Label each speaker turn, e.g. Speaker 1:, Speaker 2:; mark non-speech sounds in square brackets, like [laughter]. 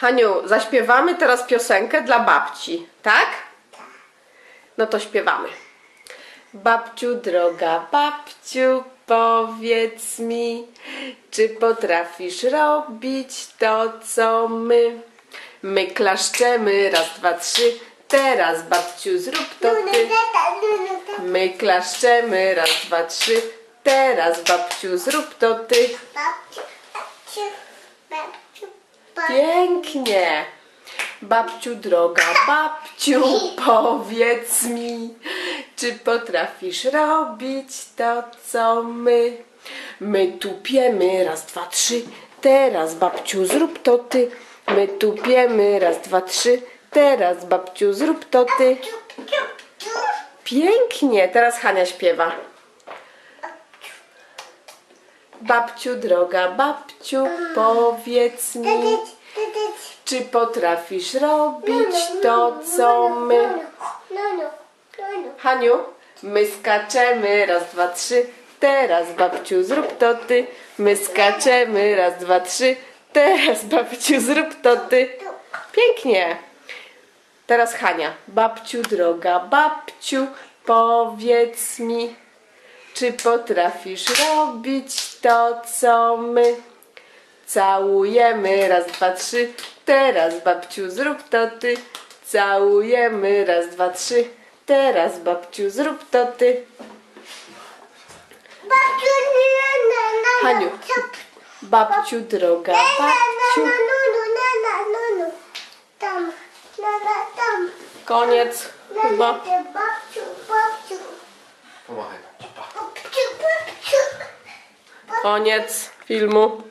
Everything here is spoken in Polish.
Speaker 1: Haniu, zaśpiewamy teraz piosenkę dla babci, tak? No to śpiewamy. Babciu, droga babciu, powiedz mi, czy potrafisz robić to, co my? My klaszczemy, raz, dwa, trzy, teraz babciu, zrób to ty. My klaszczemy, raz, dwa, trzy, teraz babciu, zrób to ty.
Speaker 2: Babciu, babciu, babciu.
Speaker 1: Pięknie. Babciu, droga babciu, [laughs] powiedz mi, czy potrafisz robić to, co my? My tupiemy, raz, dwa, trzy, teraz babciu, zrób to ty. My tupiemy, raz, dwa, trzy, teraz babciu, zrób to ty. Pięknie, teraz Hania śpiewa. Babciu, droga babciu, powiedz mi. Czy potrafisz robić to, co my? Haniu, my skaczemy, raz, dwa, trzy, teraz babciu, zrób to ty. My skaczemy, raz, dwa, trzy, teraz [laughs] babciu, zrób to ty. Pięknie. Teraz Hania. Babciu, droga babciu, powiedz mi, czy potrafisz robić to, co my? Całujemy, raz, dwa, trzy, teraz babciu, zrób to ty. Całujemy, raz, dwa, trzy, teraz babciu, zrób to ty.
Speaker 2: Babciu, nie, na, na, na.
Speaker 1: Haniu.
Speaker 2: Ciap.
Speaker 1: Babciu, droga babciu.
Speaker 2: no, no, no, no. Tam, tam.
Speaker 1: Koniec chyba.
Speaker 2: babciu, babciu.
Speaker 3: Pomachaj.
Speaker 2: Babciu, babciu.
Speaker 1: Koniec filmu.